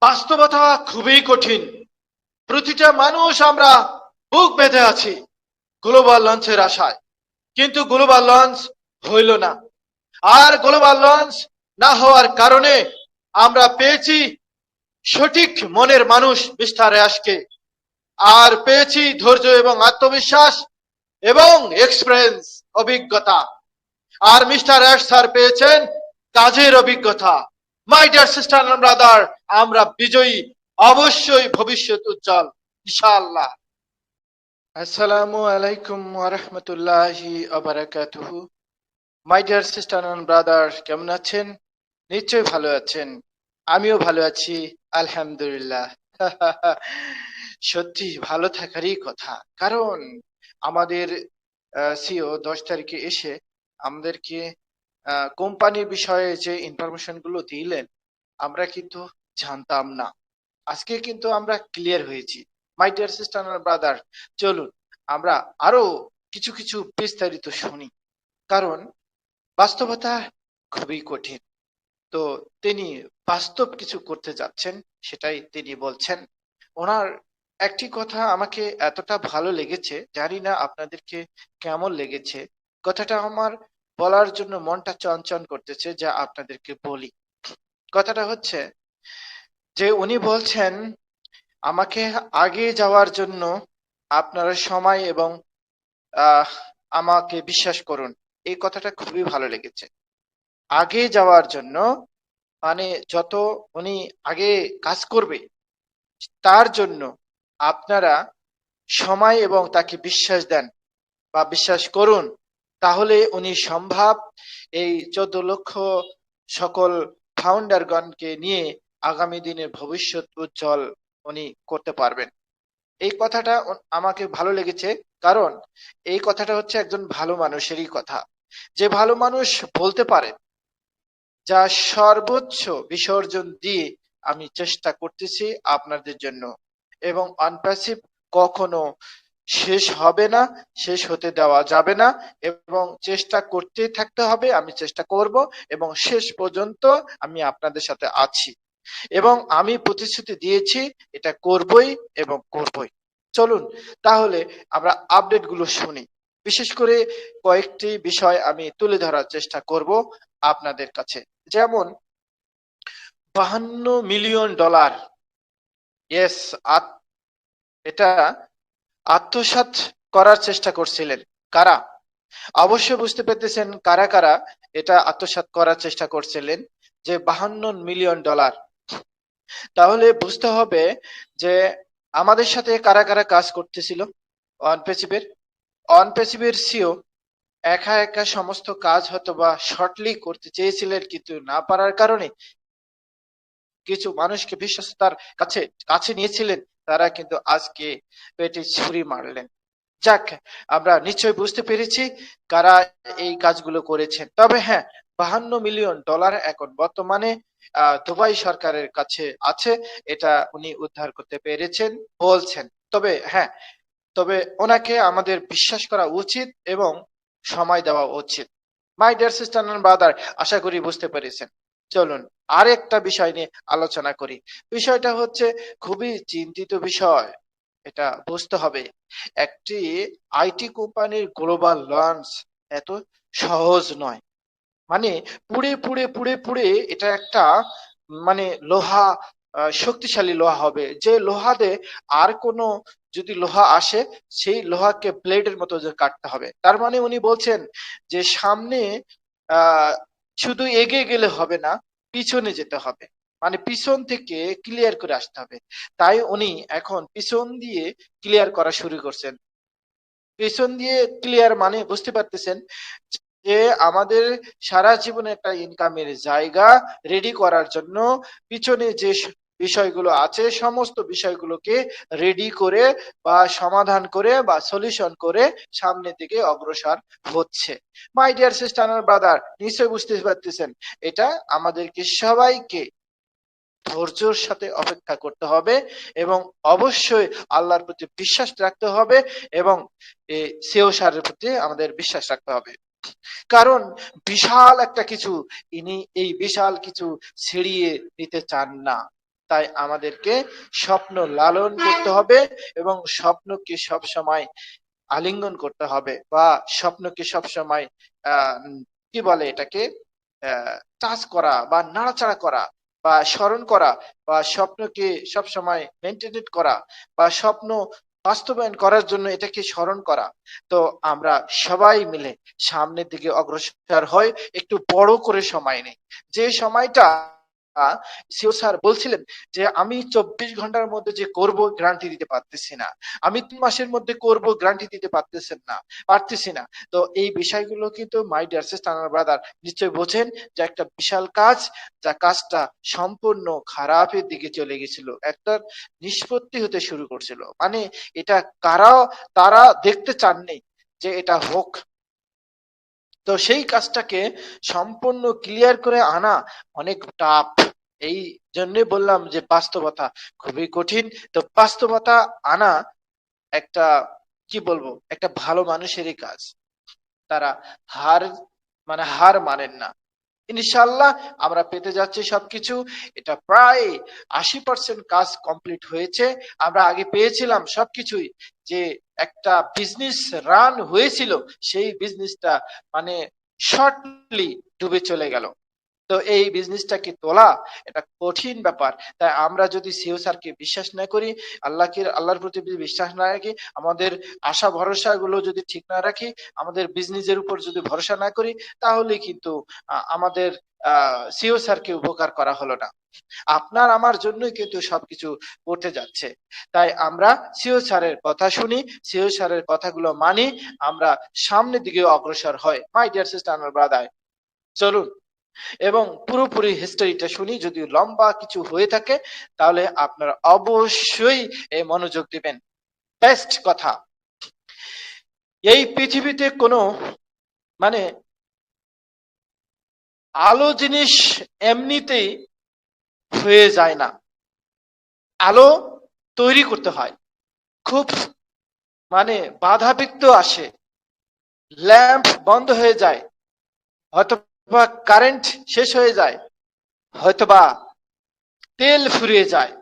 বাস্তবতা খুবই কঠিন। প্রতিটা মানুষ আমরা বুক বেঁধে আছি গ্লোবাল লঞ্চের আশায়। কিন্তু গ্লোবাল লঞ্চ হইল না। আর গ্লোবাল লঞ্চ না হওয়ার কারণে আমরা পেয়েছি সঠিক মনের মানুষ মিস্টার অ্যাশকে। আর পেয়েছি ধৈর্য এবং আত্মবিশ্বাস এবং এক্সপিরিয়েন্স, অভিজ্ঞতা। আর মিস্টার অ্যাশ স্যার পেয়েছেন কাজের অভিজ্ঞতা। মাই ডিয়ার সিস্টার ব্রাদার আমরা বিজয়ী, অবশ্যই ভবিষ্যৎ উজ্জ্বল, ইনশাআল্লাহ। আসসালামু আলাইকুম ওয়া রাহমাতুল্লাহি ওয়া বারাকাতুহু মাই ডিয়ার সিস্টার ব্রাদার কেমন আছেন? নিশ্চয়ই ভালো আছেন। আমিও ভালো আছি, আলহামদুলিল্লাহ। সত্যি, ভালো থাকারই কথা। কারণ আমাদের সিও দশ তারিখে এসে আমাদেরকে কোম্পানির বিষয়ে যে ইনফরমেশনগুলো দিলেন, আমরা কিন্তু জানতাম না। আজকে কিন্তু আমরা ক্লিয়ার হয়েছি। মাই ডিয়ার সিস্টার ব্রাদার চলুন, আমরা আরও কিছু কিছু বিস্তারিত শুনি। কারণ, বাস্তবতা খুবই কঠিন। তো তিনি বাস্তব কিছু করতে যাচ্ছেন, সেটাই তিনি বলছেন। ওনার একটি কথা আমাকে এতটা ভালো লেগেছে, জানি না আপনাদেরকে কেমন লেগেছে। কথাটা আমার বলার জন্য মনটা চঞ্চন করতেছে যা আপনাদেরকে বলি। কথাটা হচ্ছে যে উনি বলছেন, আমাকে আগে যাওয়ার জন্য আপনারা সময় এবং আমাকে বিশ্বাস করুন। এই কথাটা খুবই ভালো লেগেছে। আগে যাওয়ার জন্য মানে যত উনি আগে কাজ করবে, তার জন্য আপনারা সময় এবং তাকে বিশ্বাস দেন বা বিশ্বাস করুন। তাহলে উনি সম্ভব এই চোদ্দ লক্ষ সকল ফাউন্ডারগণকে নিয়ে আগামী দিনের ভবিষ্যৎ উজ্জ্বল উনি করতে পারবেন। এই কথাটা আমাকে ভালো লেগেছে, কারণ এই কথাটা হচ্ছে একজন ভালো মানুষেরই কথা। যে ভালো মানুষ বলতে পারে, যা সর্বোচ্চ বিসর্জন দিয়ে আমি চেষ্টা করতেছি আপনাদের জন্য, এবং আনপ্যাসিভ কখনো শেষ হবে না, শেষ হতে দেওয়া যাবে না এবং চেষ্টা করতেই থাকতে হবে, আমি চেষ্টা করব এবং শেষ পর্যন্ত আমি আপনাদের সাথে আছি এবং আমি প্রতিশ্রুতি দিয়েছি এটা করবই এবং করবই। চলুন, তাহলে আমরা আপডেটগুলো শুনি। বিশেষ করে কয়েকটি বিষয় আমি তুলে ধরার চেষ্টা করব আপনাদের কাছে। যেমন, বাহান্ন মিলিয়ন ডলার। এটা আত্মসাত করার চেষ্টা করছিলেন। কারা? অবশ্যই বুঝতে পেরেছেন কারা কারা এটা আত্মসাত করার চেষ্টা করছিলেন যে বাহান্ন মিলিয়ন ডলার। তাহলে বুঝতে হবে যে আমাদের সাথে কারা কারা কাজ করতেছিল? অনপেসিভের অনপেসিভের সিও একা একা সমস্ত কাজ হয়তো বা শর্টলি করতে চেয়েছিলেন কিন্তু না পারার কারণে কিছু মানুষকে বিশ্বস্ততার কাছে কাছে নিয়েছিলেন। তারা কিন্তু আজকে পেটে ছুরি মারলেন। যাক, আমরা নিশ্চয় বুঝতে পেরেছি কারা এই কাজগুলো করেছেন। তবে হ্যাঁ বাহান্ন মিলিয়ন ডলার এখন বর্তমানে দুবাই সরকারের কাছে আছে, এটা উনি উদ্ধার করতে পেরেছেন, বলছেন। তবে হ্যাঁ তবে ওনাকে আমাদের বিশ্বাস করা উচিত এবং সময় দেওয়া উচিত। মাই ডিয়ার সিস্টার ব্রাদার আশা করি বুঝতে পেরেছেন। চলুন আরেকটা বিষয় নিয়ে আলোচনা করি। বিষয়টা হচ্ছে খুবই চিন্তিত বিষয়। এটা বুঝতে হবে। একটি আইটি কোম্পানির গ্লোবাল লঞ্চ এত সহজ নয়। মানে পুড়ে পুড়ে পুড়ে পুড়ে এটা একটা মানে লোহা শক্তিশালী লোহা হবে। যে লোহাতে আর কোনো যদি লোহা আসে, সেই লোহাকে ব্লেডের মতো কাটতে হবে। তার মানে উনি বলছেন যে সামনে শুধু এগিয়ে গেলে হবে না, পিছনে যেতে হবে। মানে পিছন থেকে ক্লিয়ার করে আসতে হবে। তাই উনি এখন পিছন দিয়ে ক্লিয়ার করা শুরু করছেন। পিছন দিয়ে ক্লিয়ার মানে বুঝতে পারতেছেন যে আমাদের সারা জীবনে একটা ইনকামের জায়গা রেডি করার জন্য পিছনে যে বিষয়গুলো আছে, সমস্ত বিষয়গুলোকে রেডি করে বা সমাধান করে বা সলিউশন করে সামনের দিকে অগ্রসর হচ্ছে। মাই ডিয়ার সিস্টার ব্রাদার নিশ্চয়ই বুঝতে পারতেছেন, এটা আমাদেরকে সবাইকে ধৈর্যর সাথে অপেক্ষা করতে হবে এবং অবশ্যই আল্লাহর প্রতি বিশ্বাস রাখতে হবে এবং সেও সারের প্রতি আমাদের বিশ্বাস রাখতে হবে। কারণ বিশাল একটা কিছু, ইনি এই বিশাল কিছু ছিড়িয়ে দিতে চান না। তাই আমাদেরকে স্বপ্ন লালন করতে হবে এবং স্বপ্নকে সব সময় আলিঙ্গন করতে হবে বা স্বপ্নকে সব সময় কি বলে এটাকে টাচ করা বা নাড়াচাড়া করা বা স্মরণ করা বা স্বপ্নকে সব সময় মেনটেনেট করা বা স্বপ্ন বাস্তবায়ন করার জন্য এটাকে স্মরণ করা। তো আমরা সবাই মিলে সামনের দিকে অগ্রসর হয় একটু বড় করে সময় নেই। যে সময়টা সিও স্যার বলছিলেন যে, আমি চব্বিশ ঘণ্টার মধ্যে যে করব গ্যারান্টি দিতে পারতেছি না। আমি তিন মাসের মধ্যে করব গ্যারান্টি দিতে পারতেছেন না, পারতেছি না। তো এই বিষয়গুলো কিন্তু মাই ডিয়ার সিস্টার ব্রাদার নিশ্চয় বোঝেন যে, একটা বিশাল কাজ যা কাজটা সম্পূর্ণ খারাপের দিকে চলে গেছিল। একটা নিষ্পত্তি হতে শুরু করছিল। মানে এটা কারা তারা দেখতে চাননি যে, এটা হোক। তো সেই কাজটাকে সম্পূর্ণ ক্লিয়ার করে আনা অনেক টাফ এই জন্যে বললাম যে বাস্তবতা খুবই কঠিন। তো বাস্তবতা আনা একটা, কি বলব, একটা ভালো মানুষেরই কাজ। তারা হার মানে হার মানেন না। ইনশাল্লাহ আমরা পেতে যাচ্ছি সবকিছু। এটা প্রায় আশি পার্সেন্ট কাজ কমপ্লিট হয়েছে। আমরা আগে পেয়েছিলাম সবকিছুই। যে একটা বিজনেস রান হয়েছিল, সেই বিজনেসটা মানে শর্টলি ডুবে চলে গেল। তো এই বিজনেসটাকে তোলা এটা কঠিন ব্যাপার। তাই আমরা যদি সিও স্যারকে বিশ্বাস না করি, আল্লাহকে, আল্লাহর প্রতি যদি বিশ্বাস না রাখি, আমাদের আশা ভরসা গুলো যদি ঠিক না রাখি, আমাদের বিজনেসের উপর যদি ভরসা না করি, তাহলে কিন্তু আমাদের সিও স্যারকে উপকার করা হলো না। আপনার, আমার জন্যই কিন্তু সবকিছু করতে যাচ্ছে। তাই আমরা সিও স্যারের কথা শুনি সিও স্যারের কথাগুলো মানি, আমরা সামনের দিকে অগ্রসর হয় মাই ডিয়ার সিস্টার ব্রাদার চলুন। এবং পুরোপুরি হিস্টোরিটা শুনি, যদি লম্বা কিছু হয়ে থাকে, তাহলে আপনারা অবশ্যই এই মনোযোগ দিবেন। বেস্ট কথা। এই পৃথিবীতে কোনো মানে আলো জিনিস এমনিতেই হয়ে যায় না। আলো তৈরি করতে হয়। খুব মানে বাধাবিঘ্ন আসে। ল্যাম্প বন্ধ হয়ে যায়। হয়তো বা কারেন্ট শেষ হয়ে যায়, হয়তোবা তেল ফুরিয়ে যায়।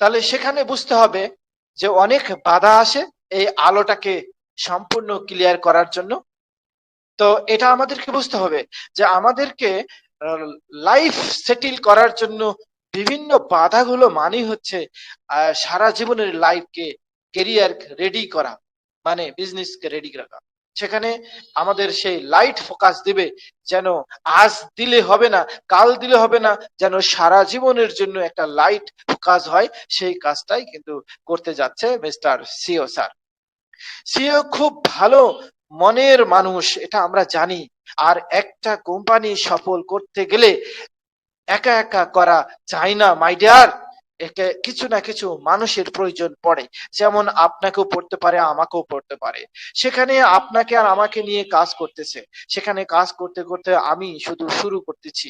তাহলে সেখানে বুঝতে হবে যে অনেক বাধা আসে এই আলোটাকে সম্পূর্ণ ক্লিয়ার করার জন্য। তো এটা আমাদেরকে বুঝতে হবে যে আমাদেরকে লাইফ সেটেল করার জন্য বিভিন্ন বাধাগুলো মানে হচ্ছে সারা জীবনের লাইফকে কেরিয়ার রেডি করা মানে বিজনেসকে রেডি রাখা। সেখানে আমাদের সেই লাইট ফোকাস দিবে যেন আজ দিলে হবে না, কাল দিলে হবে না, যেন সারা জীবনের জন্য একটা লাইট ফোকাস হয়, সেই কাজটাই কিন্তু করতে যাচ্ছে মিস্টার সিও স্যার সিও খুব ভালো মনের মানুষ, এটা আমরা জানি। আর একটা কোম্পানি সফল করতে গেলে একা একা করা চাই না মাই ডিয়ার একে কিছু না কিছু মানুষের প্রয়োজন পড়ে। যেমন আপনাকেও পড়তে পারে, আমাকেও পড়তে পারে। সেখানে আপনাকে আর আমাকে নিয়ে কাজ করতেছে। সেখানে কাজ করতে করতে আমি শুধু শুরু করতেছি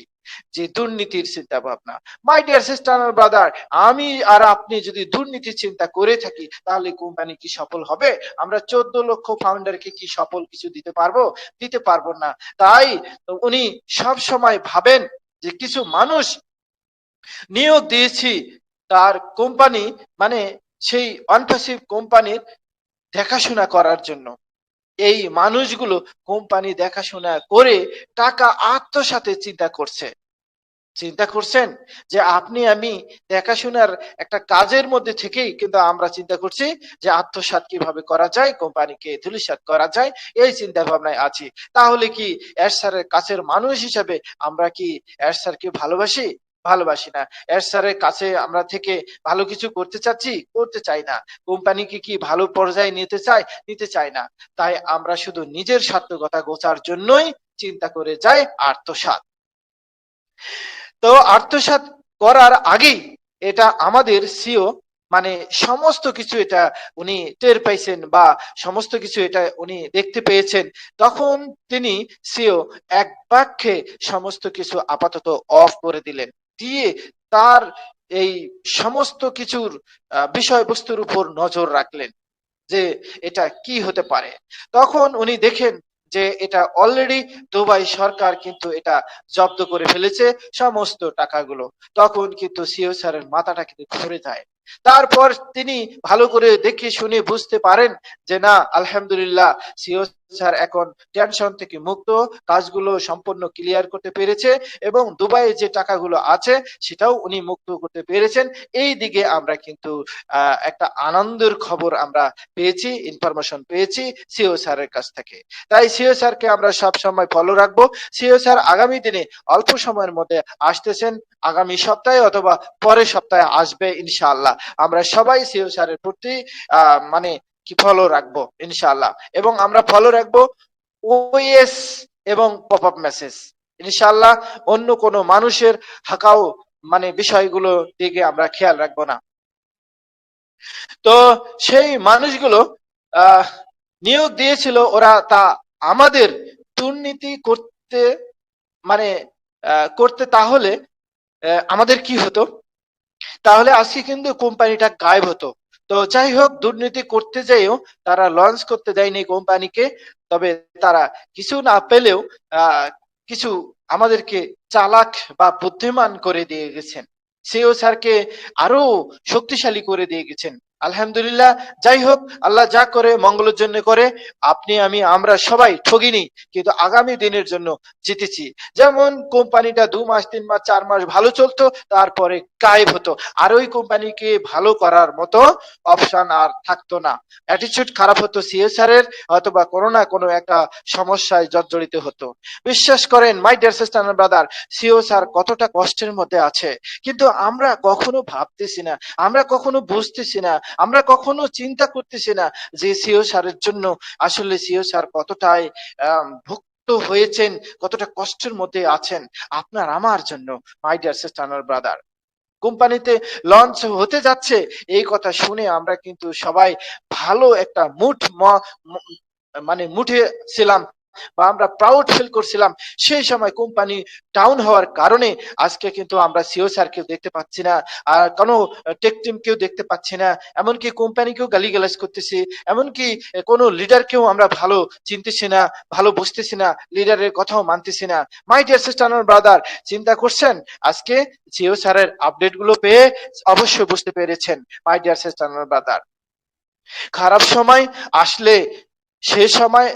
যে দুর্নীতির চিন্তা ভাবনা মাই ডিয়ার সিস্টার ব্রাদার আমি আর আপনি যদি দুর্নীতির চিন্তা করে থাকি, তাহলে কোম্পানি কি সফল হবে? আমরা চোদ্দ লক্ষ ফাউন্ডারকে কি সফল কিছু দিতে পারব? দিতে পারব না। তাই উনি সব সময় ভাবেন যে কিছু মানুষ নিয়োগ দিয়েছি তার কোম্পানি মানে সেই অনপ্যাসিভ কোম্পানির দেখাশোনা করার জন্য। এই মানুষগুলো কোম্পানি দেখাশোনা করে টাকা আত্মসাতে চিন্তা করছে। চিন্তা করছেন যে আপনি, আমি দেখাশোনার একটা কাজের মধ্যে থেকেই কিন্তু আমরা চিন্তা করছি যে আত্মসাত কীভাবে করা যায়, কোম্পানিকে ধুলিসাত করা যায়, এই চিন্তা ভাবনায় আছি। তাহলে কি এর স্যারের কাছের মানুষ হিসাবে আমরা কি এর স্যারকে ভালোবাসি? ভালোবাসি না। এর স্যারের কাছে আমরা থেকে ভালো কিছু করতে চাচ্ছি, করতে চাই না। কোম্পানিকে কি ভালো পর্যায়ে নিতে চাই নিতে চাই না। তাই আমরা শুধু নিজের সার্থকতা গোচার জন্যই চিন্তা করে যাই আত্মসাত তো আত্মসাত করার আগেই এটা আমাদের সিও মানে সমস্ত কিছু এটা উনি টের পাইছেন বা সমস্ত কিছু এটা উনি দেখতে পেয়েছেন। তখন তিনি সিও এক বাক্যে সমস্ত কিছু আপাতত অফ করে দিলেন। দিয়ে তার এই সমস্ত কিছুর বিষয়বস্তুর উপর নজর রাখলেন যে এটা কি হতে পারে। তখন উনি দেখেন যে এটা অলরেডি দুবাই সরকার কিন্তু এটা জব্দ করে ফেলেছে সমস্ত টাকাগুলো। তখন কিন্তু সিও স্যারের মাথাটা কিন্তু ঘুরে যায়। তারপর তিনি ভালো করে দেখে শুনে বুঝতে পারেন যে না, আলহামদুলিল্লাহ, সিও স্যার এখন টেনশন থেকে মুক্ত, কাজগুলো সম্পূর্ণ ক্লিয়ার করতে পেরেছে এবং দুবাইয়ে যে টাকাগুলো আছে সেটাও উনি মুক্ত করতে পেরেছেন। এই দিকে আমরা কিন্তু একটা আনন্দের খবর আমরা পেয়েছি ইনফরমেশন পেয়েছি সিও স্যারের কাছ থেকে। তাই সিও স্যারকে আমরা সব সময় ফলো রাখব। সিও স্যার আগামী দিনে অল্প সময়ের মধ্যে আসতেছেন। আগামী সপ্তাহে অথবা পরের সপ্তাহে আসবে ইনশাআল্লাহ। আমরা সবাই সিও স্যারের প্রতি মানে কি ফলো রাখব, ইনশাআল্লাহ। এবং আমরা ফলো রাখব ওএস এবং পপ আপ মেসেজ ইনশাআল্লাহ অন্য কোনো মানুষের হাকাও মানে বিষয়গুলো দিকে আমরা খেয়াল রাখব না। তো সেই মানুষগুলো নিয়োগ দিয়েছিল, ওরা তা আমাদের দুর্নীতি করতে মানে করতে তাহলে আমাদের কি হতো? তাহলে আজকে কিন্তু কোম্পানিটা গায়েব হতো। তো যাই হোক, দুর্নীতি করতে যাইও তারা লঞ্চ করতে দেয়নি কোম্পানিকে। তবে তারা কিছু না পেলেও কিছু আমাদেরকে চালাক বা বুদ্ধিমান করে দিয়ে গেছেন। সিও স্যারকে আরও শক্তিশালী করে দিয়ে গেছেন। আলহামদুলিল্লাহ যাই হোক আল্লাহ যা করে মঙ্গলের জন্য করে, আপনি, আমি, আমরা সবাই ঠগিনি, কিন্তু আগামী দিনের জন্য জিতেছি। যেমন কোম্পানিটা দু মাস, তিন মাস, চার মাস ভালো চলতো, তারপরে গায়েব হতো। আর ওই কোম্পানিকে ভালো করার মতো অপশন আর থাকতো না। অ্যাটিচিউড খারাপ হতো সিএসআর এর, অথবা কোনো না কোনো একটা সমস্যায় জর্জরিত হতো। বিশ্বাস করেন my dear sister brother CEO sir কতটা কষ্টের মধ্যে আছে। কিন্তু আমরা কখনো ভাবতেছি না, আমরা কখনো বুঝতেছি না আমরা কখনো চিন্তা করতেছি না যে সিও স্যারের জন্য আসলে সিও স্যার কতটাই ভুক্ত হয়েছেন, কতটা কষ্টের মধ্যে আছেন। আপনার আমার জন্য মাই ডিয়ার সিস্টার ব্রাদার কোম্পানিতে লঞ্চ হতে যাচ্ছে, এই কথা শুনে আমরা কিন্তু সবাই ভালো একটা মুঠ মানে মুঠে ছিলাম। বা আমরা প্রাউড ফিল করছিলাম, সেই সময় কোম্পানি ডাউন হওয়ার কারণে আজকে কিন্তু আমরা সিও স্যারকেও দেখতে পাচ্ছি না, আর কোনো টেক টিমকেও দেখতে পাচ্ছি না, এমনকি কোম্পানিকেও গালিগালাজ করতেছি, এমনকি কোনো লিডারকেও আমরা ভালো চিনতেছি না, ভালো বুঝতেছি না লিডারের কথাও মানতেছি না। মাই ডিয়ার সিস্টার ব্রাদার চিন্তা করছেন? আজকে জিও স্যারের আপডেটগুলো পেয়ে অবশ্যই বুঝতে পেরেছেন মাই ডিয়ার সিস্টার ব্রাদার খারাপ সময় আসলে, সে সময়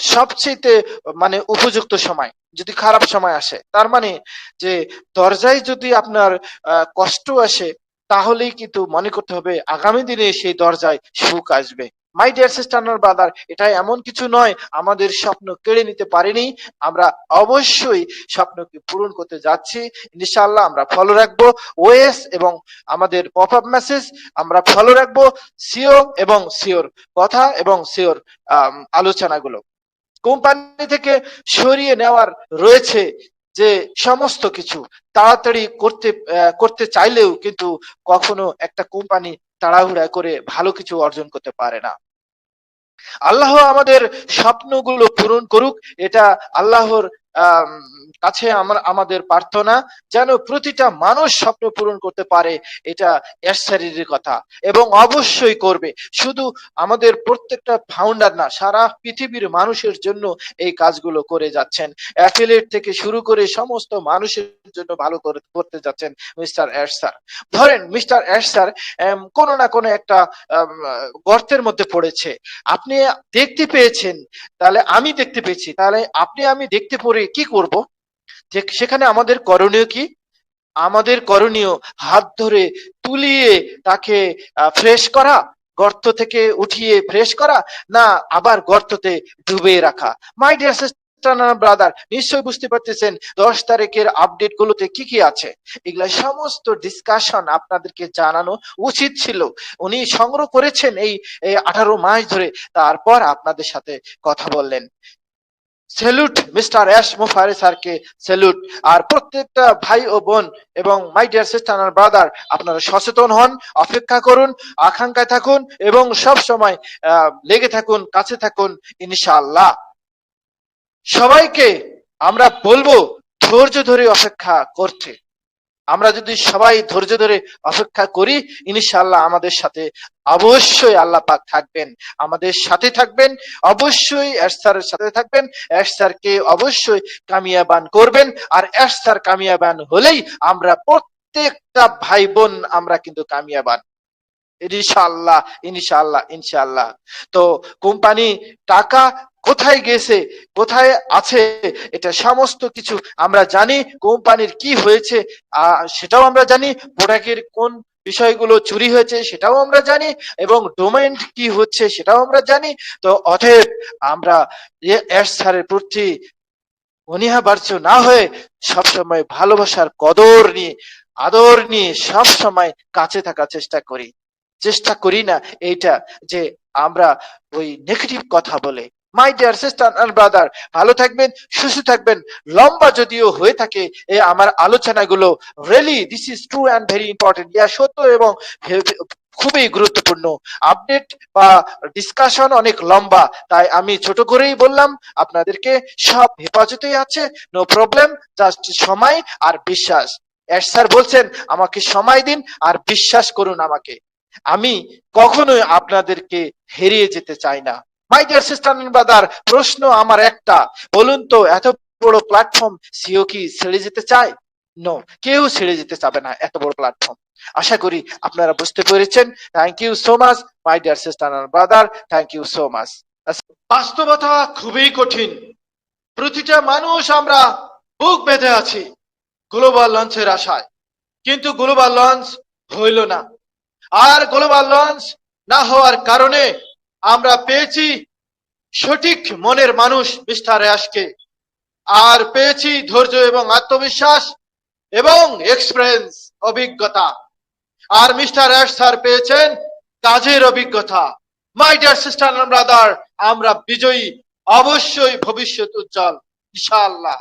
সবচেয়ে মানে উপযুক্ত সময়, যদি খারাপ সময় আসে। তার মানে যে, দরজায় যদি আপনার কষ্ট আসে, তাহলেই কিন্তু মনে করতে হবে আগামী দিনে সেই দরজায় সুখ আসবে। মাই ডিয়ার সিস্টার ব্রাদার এটা এমন কিছু নয়, আমাদের স্বপ্ন কেড়ে নিতে পারেনি, আমরা অবশ্যই স্বপ্নকে পূরণ করতে যাচ্ছি, ইনশাআল্লাহ আমরা ফলো রাখব ওএস এবং আমাদের পপ আপ মেসেজ আমরা ফলো রাখব সিও এবং সিওর কথা এবং সিওর আলোচনাগুলো। কোম্পানি থেকে সরিয়ে নেওয়ার রয়েছে যে সমস্ত কিছু, তাড়াতাড়ি করতে করতে চাইলেও কিন্তু কখনো একটা কোম্পানি তাড়াহুড়া করে ভালো কিছু অর্জন করতে পারে না। আল্লাহ আমাদের স্বপ্নগুলো পূরণ করুক এটা আল্লাহর কাছে আমার আমাদের প্রার্থনা যেন প্রতিটা মানুষ স্বপ্ন পূরণ করতে পারে, এটা এর কথা। এবং অবশ্যই করবে। শুধু আমাদের প্রত্যেকটা ফাউন্ডার না, সারা পৃথিবীর মানুষের জন্য এই কাজগুলো করে যাচ্ছেন। অ্যাফিলেট থেকে শুরু করে সমস্ত মানুষের জন্য ভালো করে করতে যাচ্ছেন মিস্টার অ্যাশ স্যার ধরেন মিস্টার অ্যাশ স্যার কোনো না কোনো একটা গর্তের মধ্যে পড়েছে। আপনি দেখতে পেয়েছেন, তাহলে আমি দেখতে পেয়েছি। তাহলে আপনি আমি দেখতে পড়ে কি করব? যে সেখানে আমাদের করণীয় কি? আমাদের করণীয় হাত ধরে তুলিয়ে তাকে ফ্রেশ করা, গর্ত থেকে উঠিয়ে ফ্রেশ করা, না আবার গর্ততে ডুবে রাখা? মাই ডিয়ার ব্রাদার নিশ্চয়ই বুঝতে পারতেছেন দশ তারিখের আপডেট গুলোতে কি কি আছে? এগুলা সমস্ত ডিসকাশন আপনাদেরকে জানানো উচিত ছিল। উনি সংগ্রহ করেছেন এই আঠারো মাস ধরে। তারপর আপনাদের সাথে কথা বললেন। স্যালুট মিস্টার অ্যাশ মুফারি স্যারকে স্যালুট আর প্রত্যেকটা ভাই ও বোন এবং মাই ডিয়ার সিস্টার ব্রাদার আপনারা সচেতন হন, অপেক্ষা করুন, আকাঙ্ক্ষায় থাকুন এবং সব সময় লেগে থাকুন, কাছে থাকুন, ইনশাআল্লাহ। সবাইকে আমরা বলব, ধৈর্য ধরে অপেক্ষা করতে। আমরা যদি সবাই ধৈর্য ধরে অপেক্ষা করি, ইনশাআল্লাহ আমাদের সাথে অবশ্যই আল্লাহ পাক থাকবেন। আমাদের সাথে থাকবেন, অবশ্যই এরসারের সাথে থাকবেন এরসারকে অবশ্যই কামিয়াবান করবেন, আর এরসার কামিয়াবান হলেই আমরা প্রত্যেকটা ভাই বোন আমরা কিন্তু কামিয়াবান। ইনশাআল্লাহ ইনশাআল্লাহ ইনশাআল্লাহ। তো কোম্পানি টাকা কোথায় গেছে, কোথায় আছে, এটা সমস্ত কিছু আমরা জানি, কোম্পানির কি হয়েছে সেটাও আমরা জানি, প্রোডাক্টের কোন বিষয়গুলো চুরি হয়েছে সেটাও আমরা জানি, এবং ডোমেন কি হচ্ছে সেটাও আমরা জানি। তো অতএব আমরা স্যারের প্রতি বাড়ছ না হয়ে সবসময় ভালোবাসার কদর নিয়ে, আদর নিয়ে সবসময় কাছে থাকার চেষ্টা করি। চেষ্টা করি না এইটা যে আমরা ওই নেগেটিভ কথা বলে। My dear sister and brother ভালো থাকবেন, সুস্থ থাকবেন। লম্বা যদিও হয়ে থাকে এই আমার আলোচনাগুলো really this is true and very important ইয়া সত্য এবং খুবই গুরুত্বপূর্ণ। আপডেট বা ডিসকাশন অনেক লম্বা, তাই আমি ছোট করেই বললাম, আপনাদেরকে সব হেফাজতেই আছে। নো প্রবলেম জাস্ট সময় আর বিশ্বাস। এর স্যার বলছেন, আমাকে সময় দিন আর বিশ্বাস করুন আমাকে। আমি কখনোই আপনাদেরকে হেরিয়ে যেতে চাই না। মাই ডিয়ার সিস্টার ব্রাদার প্রশ্ন আমার একটা। বলুন তো, এত বড় প্ল্যাটফর্ম সিও কি ছেড়ে যেতে চায়? নো কেউ ছেড়ে যেতে চাবে না এত বড় প্ল্যাটফর্ম আশা করি আপনারা বুঝতে পেরেছেন। Thank you so much my dear sister brother thank you so much বাস্তবতা খুবই কঠিন। প্রতিটা মানুষ আমরা বুক বেঁধে আছি গ্লোবাল লঞ্চের আশায়। কিন্তু গ্লোবাল লঞ্চ হইল না। আর গ্লোবাল লঞ্চ না হওয়ার কারণে আমরা পেয়েছি সঠিক মনের মানুষ, মিস্টার অ্যাশকে। আর পেয়েছি ধৈর্য এবং আত্মবিশ্বাস এবং এক্সপিরিয়েন্স, অভিজ্ঞতা। আর মিস্টার অ্যাশ স্যার পেয়েছেন কাজের অভিজ্ঞতা। মাই ডিয়ার সিস্টার ব্রাদার, আমরা বিজয়ী, অবশ্যই ভবিষ্যৎ উজ্জ্বল, ইনশাআল্লাহ।